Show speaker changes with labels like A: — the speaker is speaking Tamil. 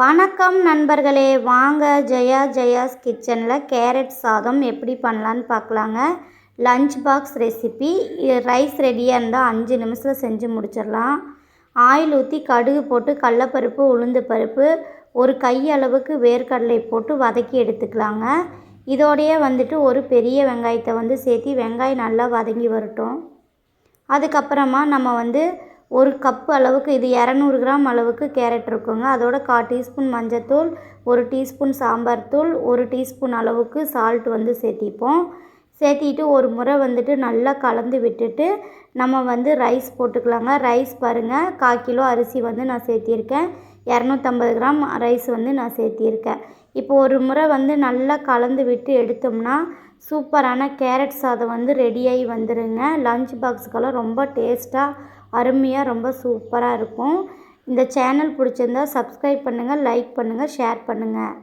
A: வணக்கம் நண்பர்களே. வாங்க ஜெயா ஜெயாஸ் கிச்சனில் கேரட் சாதம் எப்படி பண்ணலான்னு பார்க்கலாங்க. Lunch box recipe. ரைஸ் ரெடியாக இருந்தால் அஞ்சு நிமிஷத்தில் செஞ்சு முடிச்சிடலாம். ஆயில் ஊற்றி கடுகு போட்டு கடலப்பருப்பு உளுந்து பருப்பு ஒரு கை அளவுக்கு வேர்க்கடலை போட்டு வதக்கி எடுத்துக்கலாங்க. இதோடையே வந்துட்டு ஒரு பெரிய வெங்காயத்தை வந்து சேர்த்து வெங்காயம் நல்லா வதங்கி வரட்டும். அதுக்கப்புறமா நம்ம வந்து ஒரு கப் அளவுக்கு இது இரநூறு கிராம் அளவுக்கு கேரட் இருக்குங்க. அதோட கால் டீஸ்பூன் மஞ்சத்தூள் ஒரு டீஸ்பூன் சாம்பார் தூள் ஒரு டீஸ்பூன் அளவுக்கு சால்ட் வந்து சேர்த்திப்போம். சேர்த்திட்டு ஒரு முறை வந்துட்டு நல்லா கலந்து விட்டுட்டு நம்ம வந்து ரைஸ் போட்டுக்கலாங்க. ரைஸ் பாருங்கள் கால் கிலோ அரிசி வந்து நான் சேர்த்திருக்கேன். இரநூத்தம்பது கிராம் ரைஸ் வந்து நான் சேர்த்திருக்கேன். இப்போ ஒரு முறை வந்து நல்லா கலந்து விட்டு எடுத்தோம்னா சூப்பரான கேரட் சாதம் வந்து ரெடியாகி வந்துடுங்க லஞ்ச் பாக்ஸுக்கெல்லாம் ரொம்ப டேஸ்ட்டாக அருமையாக ரொம்ப சூப்பராக இருக்கும். இந்த சேனல் பிடிச்சிருந்தா சப்ஸ்கிரைப் பண்ணுங்கள் லைக் பண்ணுங்கள் ஷேர் பண்ணுங்கள்